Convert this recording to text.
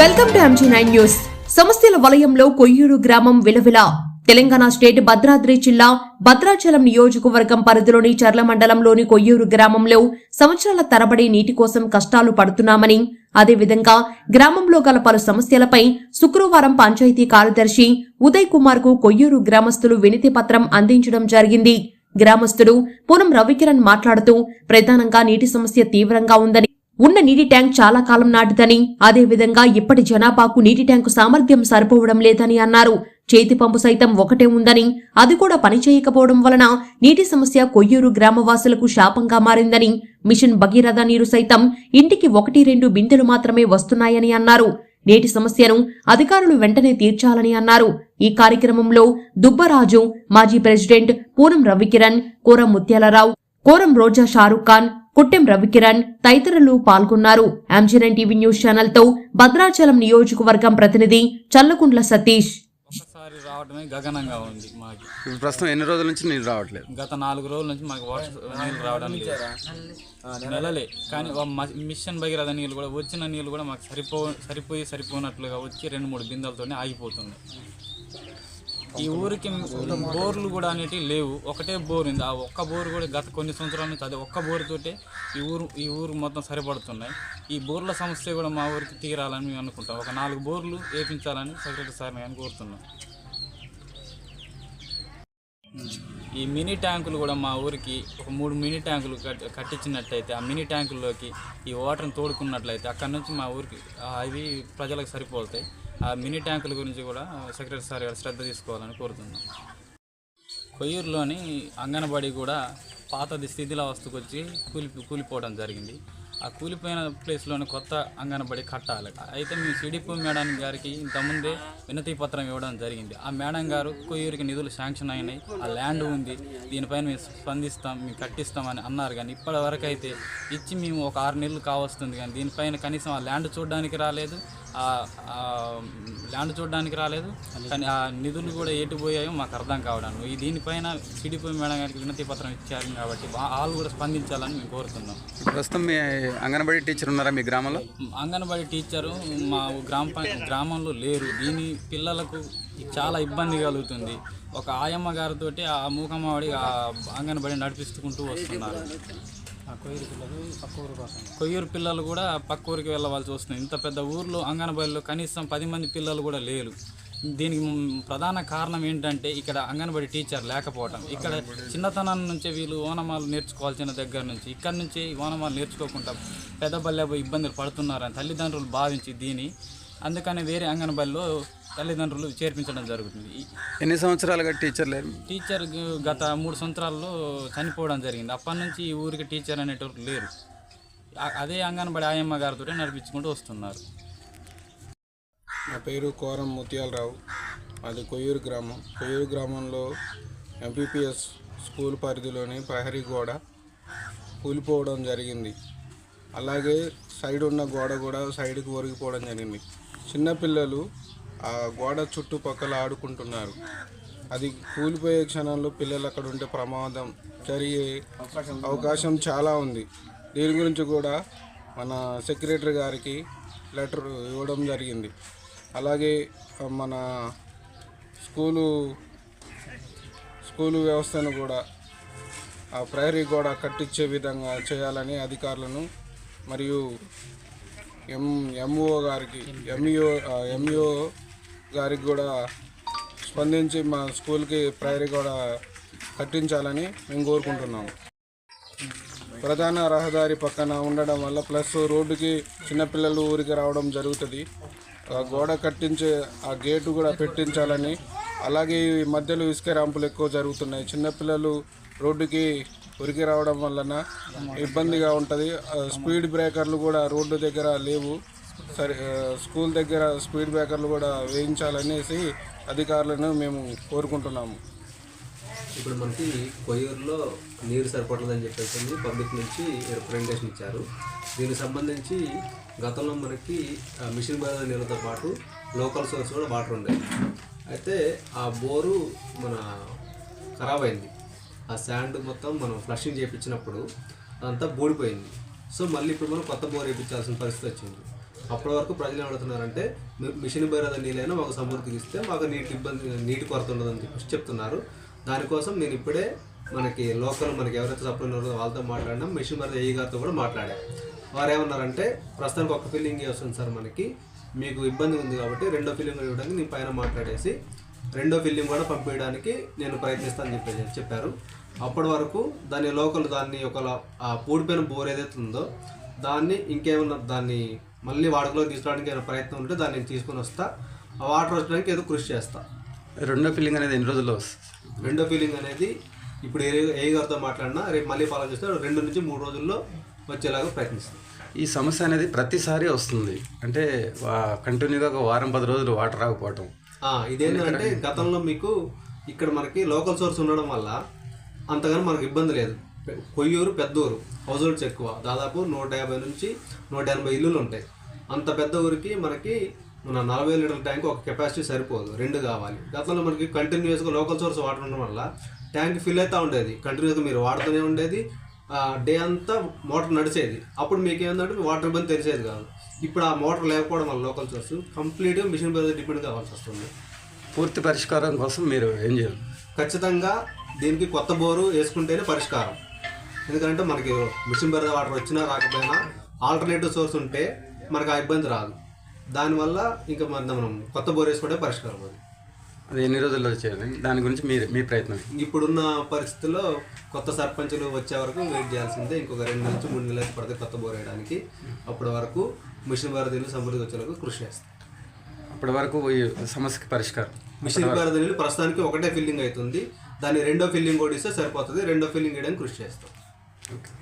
Welcome to MG nine news సమస్యల వలయంలో కొయ్యూరు గ్రామం విలవిల. తెలంగాణ స్టేట్ భద్రాద్రి జిల్లా భద్రాచలం నియోజకవర్గం పరిధిలోని చర్ల మండలంలోని కొయ్యూరు గ్రామంలో సంవత్సరాల తరబడి నీటి కోసం కష్టాలు పడుతున్నామని అదేవిధంగా గ్రామంలో గల పలు సమస్యలపై శుక్రవారం పంచాయతీ కార్యదర్శి ఉదయ్ కుమార్కు కొయ్యూరు గ్రామస్తులు వినతి పత్రం అందించడం జరిగింది. గ్రామస్తుడు పూనం రవికిరణ్ మాట్లాడుతూ ప్రధానంగా నీటి సమస్య తీవ్రంగా ఉందని ఉన్న నీటి ట్యాంక్ చాలా కాలం నాటిదని అదేవిధంగా ఇప్పటి జనాభాకు నీటి ట్యాంకు సామర్థ్యం సరిపోవడం లేదని అన్నారు. చేతి పంపు సైతం ఒకటే ఉందని అది కూడా పనిచేయకపోవడం వలన నీటి సమస్య కొయ్యూరు గ్రామవాసులకు శాపంగా మారిందని మిషన్ భగీరథ నీరు సైతం ఇంటికి ఒకటి రెండు బిందెలు మాత్రమే వస్తున్నాయని అన్నారు. నేటి సమస్యను అధికారులు వెంటనే తీర్చాలని అన్నారు. ఈ కార్యక్రమంలో దుబ్బరాజు మాజీ ప్రెసిడెంట్ పూనం రవికిరణ్ కోరం ముత్యాలరావు కోరం రోజా షారుఖ్ ఖాన్ కుట్టెం రవికిరణ్ తదితరులు పాల్గొన్నారు. ఎంజీనైన్ టీవీ న్యూస్ ఛానల్తో భద్రాచలం నియోజకవర్గం ప్రతినిధి చల్లకుంట్ల సతీష్. ఒకసారి రావడమే గగనంగా ఉంది మాకు. ఇప్పుడు ప్రస్తుతం ఎన్ని రోజుల నుంచి నీళ్ళు రావట్లేదు? గత నాలుగు రోజుల నుంచి మాకు వాటర్ నీళ్ళు రావడానికి లేదు. నెలలే. కానీ మ- మిషన్ భగీరథ నీళ్ళు కూడా వచ్చిన నీళ్ళు కూడా మాకు సరిపో సరిపోయి సరిపోనట్లుగా వచ్చి రెండు మూడు బిందెలతోనే ఆగిపోతున్నాయి. ఈ ఊరికి బోర్లు కూడా అనేటివి లేవు. ఒకటే బోర్ ఉంది. ఆ ఒక్క బోర్ కూడా గత కొన్ని సంవత్సరాల నుంచి అదే ఒక్క బోరుతోటే ఈ ఊరు ఈ ఊరు మొత్తం సరిపడుతున్నాయి. ఈ బోర్ల సమస్య కూడా మా ఊరికి తీరాలని మేము అనుకుంటాం. ఒక నాలుగు బోర్లు వేపించాలని సెక్రటరీ సార్ని కానీ కోరుతున్నాం ఈ మినీ ట్యాంకులు కూడా మా ఊరికి ఒక మూడు మినీ ట్యాంకులు కట్టించినట్లయితే ఆ మినీ ట్యాంకుల్లోకి ఈ వాటర్ని తోడుకున్నట్లయితే అక్కడ నుంచి మా ఊరికి అవి ప్రజలకు సరిపోతాయి. ఆ మినీ ట్యాంకుల గురించి కూడా సెక్రటరీ సార్ గారు శ్రద్ధ తీసుకోవాలని కోరుతున్నాం. కొయ్యూరులోని అంగన్వాడీ కూడా పాతది స్థితిలో వస్తుకు వచ్చి కూలి కూలిపోవడం జరిగింది. ఆ కూలిపోయిన ప్లేస్లోని కొత్త అంగన్వాడీ కట్టాలి అయితే మేము సిడిపి మేడం గారికి ఇంతకుముందే వినతి పత్రం ఇవ్వడం జరిగింది. ఆ మేడం గారు కొయ్యూరికి నిధులు శాంక్షన్ అయినాయి. ఆ ల్యాండ్ ఉంది. దీనిపైన మేము స్పందిస్తాం మేము కట్టిస్తామని అన్నారు. కానీ ఇప్పటి వరకు అయితే ఇచ్చి మేము ఒక ఆరు నెలలు కావస్తుంది. కానీ దీనిపైన కనీసం ఆ ల్యాండ్ చూడడానికి రాలేదు. ల్యాండ్ చూడడానికి రాలేదు. కానీ ఆ నిధులు కూడా ఎటు పోయాయో మాకు అర్థం కావడం ఈ దీనిపైన సిడిపి మేడం గారికి వినతి పత్రం ఇచ్చారు కాబట్టి వాళ్ళు కూడా స్పందించాలని మేము కోరుతున్నాం. ప్రస్తుతం మీ అంగన్వాడీ టీచర్ ఉన్నారా మీ గ్రామంలో? అంగన్వాడీ టీచరు మా గ్రామ గ్రామంలో లేరు. దీని పిల్లలకు చాలా ఇబ్బంది కలుగుతుంది. ఒక ఆయమ్మ గారితో ఆ మూకమ్మవాడి ఆ అంగన్వాడీ నడిపిస్తుకుంటూ వస్తున్నారు. కొయ్యూరు పిల్లలు కూడా పక్క ఊరికి వెళ్ళవలసి వస్తుంది ఇంత పెద్ద ఊర్లో అంగన్వాడీలో కనీసం పది మంది పిల్లలు కూడా లేరు. దీనికి ప్రధాన కారణం ఏంటంటే ఇక్కడ అంగన్వాడీ టీచర్ లేకపోవటం. ఇక్కడ చిన్నతనం నుంచే వీళ్ళు ఓనమాలు నేర్చుకోవాల్సిన దగ్గర నుంచి ఇక్కడ నుంచి ఓనమాలు నేర్చుకోకుండా పెద్ద బల్లె పోయి ఇబ్బందులు పడుతున్నారని తల్లిదండ్రులు భావించి దీని. అందుకని వేరే అంగన్వాడీలో తల్లిదండ్రులు చేర్పించడం జరుగుతుంది. ఎన్ని సంవత్సరాలుగా టీచర్ లేరు? టీచర్ గత మూడు సంవత్సరాల్లో చనిపోవడం జరిగింది. అప్పటి నుంచి ఈ ఊరికి టీచర్ అనేటోరు లేరు. అదే అంగన్వాడీ ఆయమ్మ గారితో నడిపించుకుంటూ వస్తున్నారు. నా పేరు కోరం ముత్యాలరావు. అది కొయ్యూరు గ్రామం. కొయ్యూరు గ్రామంలో ఎంపీపీఎస్ స్కూల్ పరిధిలోని ప్రహరీ గోడ కూలిపోవడం జరిగింది. అలాగే సైడ్ ఉన్న గోడ కూడా సైడ్కి ఒరిగిపోవడం జరిగింది. చిన్నపిల్లలు ఆ గోడ చుట్టుపక్కల ఆడుకుంటున్నారు. అది కూలిపోయే క్షణంలో పిల్లలు అక్కడ ఉంటే ప్రమాదం జరిగే అవకాశం చాలా ఉంది. దీని గురించి కూడా మన సెక్రటరీ గారికి లెటర్ ఇవ్వడం జరిగింది. అలాగే మన స్కూలు స్కూలు వ్యవస్థను కూడా ఆ ప్రహరీ గోడ కట్టించే విధంగా చేయాలని అధికారులను మరియు ఎం ఎంఓ గారికి ఎంఈఓ ఎంఈఓ గారికి కూడా స్పందించి మా స్కూల్కి ప్రైరీ గోడ కట్టించాలని మేము కోరుకుంటున్నాము ప్రధాన రహదారి పక్కన ఉండడం వల్ల ప్లస్ రోడ్డుకి చిన్నపిల్లలు ఊరికి రావడం జరుగుతుంది. ఆ గోడ కట్టించే ఆ గేటు కూడా పెట్టించాలని అలాగే ఈ మధ్యలో ఇసుక ర్యాంపులు ఎక్కువ జరుగుతున్నాయి. చిన్నపిల్లలు రోడ్డుకి ఉరికి రావడం వలన ఇబ్బందిగా ఉంటుంది. స్పీడ్ బ్రేకర్లు కూడా రోడ్డు దగ్గర లేవు. సరే స్కూల్ దగ్గర స్పీడ్ బ్రేకర్లు కూడా వేయించాలనేసి అధికారులను మేము కోరుకుంటున్నాము. ఇప్పుడు మనకి కొయ్యూరులో నీరు సరిపడలేదని చెప్పేసి పబ్లిక్ నుంచి రిప్రజెంటేషన్ ఇచ్చారు. దీనికి సంబంధించి గతంలో మనకి ఆ, మిషన్ బయలు నీళ్ళతో పాటు లోకల్ సోర్స్ కూడా వాటర్ ఉండేది అయితే ఆ బోరు మన ఖరాబ్ అయింది. ఆ శాండ్ మొత్తం మనం ఫ్లషింగ్ చేయించినప్పుడు అదంతా బూడిపోయింది. సో మళ్ళీ ఇప్పుడు మనం కొత్త బోర్ వేయించాల్సిన పరిస్థితి వచ్చింది. అప్పటి వరకు ప్రజలు ఏమడుతున్నారంటే మిషన్ బైరాద నీళ్ళైనా మాకు సమృద్ధికి ఇస్తే మాకు నీటి ఇబ్బంది నీటి కొరత ఉండదని చెప్పి చెప్తున్నారు. దానికోసం నేను ఇప్పుడే మనకి లోకల్ మనకి ఎవరైతే సప్లై ఉన్నారో వాళ్ళతో మాట్లాడినా. మిషన్ బైరాద ఏ గారితో కూడా మాట్లాడాను వారు ఏమన్నారంటే ప్రస్తుతానికి ఒక ఫిల్లింగ్ వస్తుంది సార్ మనకి. మీకు ఇబ్బంది ఉంది కాబట్టి రెండో ఫిల్లింగ్ ఇవ్వడానికి నేను పైన మాట్లాడేసి రెండో ఫిల్లింగ్ కూడా పంపించడానికి నేను ప్రయత్నిస్తానని చెప్పేసి చెప్పారు. అప్పటి వరకు దాని లోకల్ దాన్ని ఒక ఆ పూడిపోయిన బోర్ ఏదైతే ఉందో దాన్ని ఇంకేమన్నా దాన్ని మళ్ళీ వాడుకలోకి తీసుకోవడానికి ఏమైనా ప్రయత్నం ఉంటే దాన్ని నేను తీసుకొని వస్తా. ఆ వాటర్ వచ్చడానికి ఏదో కృషి చేస్తా. రెండో ఫిల్లింగ్ అనేది ఎన్ని రోజుల్లో వస్తుంది రెండో ఫీలింగ్ అనేది ఇప్పుడు ఏ ఏ గారితో మాట్లాడినా రేపు మళ్ళీ ఫాలో చేస్తే రెండు నుంచి మూడు రోజుల్లో వచ్చేలాగా ప్రయత్నిస్తాం. ఈ సమస్య అనేది ప్రతిసారి వస్తుంది. అంటే కంటిన్యూగా ఒక వారం పది రోజులు వాటర్ రాకపోవటం. ఇదేంటంటే గతంలో మీకు ఇక్కడ మనకి లోకల్ సోర్స్ ఉండడం వల్ల అంతగానో మనకు ఇబ్బంది లేదు. కొయ్యూరు పెద్ద ఊరు హౌస్ హోల్డ్స్ ఎక్కువ. దాదాపు నూట యాభై నుంచి నూట ఎనభై ఇల్లులు ఉంటాయి. అంత పెద్ద ఊరికి మనకి మన నలభై లీటర్ల ట్యాంక్ ఒక కెపాసిటీ సరిపోదు. రెండు కావాలి. గతంలో మనకి కంటిన్యూస్గా లోకల్ సోర్స్ వాటర్ ఉండడం వల్ల ట్యాంక్ ఫిల్ అవుతూ ఉండేది. కంటిన్యూస్గా మీరు వాడుతూనే ఉండేది. డే అంతా మోటార్ నడిచేది. అప్పుడు మీకు ఏంటంటే వాటర్ ఇబ్బంది తెలిసేది కాదు. ఇప్పుడు ఆ మోటార్ లేకపోవడం వల్ల లోకల్ సోర్స్ కంప్లీట్గా మిషన్ మీద డిపెండ్ కావాల్సి వస్తుంది. పూర్తి పరిష్కారం కోసం మీరు ఏం చేయాలి? ఖచ్చితంగా దీనికి కొత్త బోరు వేసుకుంటేనే పరిష్కారం. ఎందుకంటే మనకి మిషన్ బెరద వాటర్ వచ్చినా రాకపోయినా ఆల్టర్నేటివ్ సోర్స్ ఉంటే మనకు ఆ ఇబ్బంది రాదు. దానివల్ల ఇంకా మన మనం కొత్త బోర్ వేసుకుంటే పరిష్కారం అది అది ఎన్ని రోజుల్లో చేయాలి? దాని గురించి మీరు మీ ప్రయత్నం. ఇప్పుడున్న పరిస్థితుల్లో కొత్త సర్పంచులు వచ్చే వరకు వెయిట్ చేయాల్సిందే. ఇంకొక రెండు నుంచి మూడు నెలలు పడుతుంది కొత్త బోర్ వేయడానికి. అప్పటి వరకు మిషన్ భారత నీళ్ళు సమృద్ధి వచ్చే వరకు కృషి చేస్తాం. అప్పటి వరకు ఈ సమస్యకి పరిష్కారం. మిషన్ భారత నీళ్ళు ప్రస్తుతానికి ఒకటే ఫిల్లింగ్ అవుతుంది. దాన్ని రెండో ఫిల్లింగ్ కూడా ఇస్తే సరిపోతుంది. రెండో ఫిల్లింగ్ వేయడానికి కృషి చేస్తాం. Okay.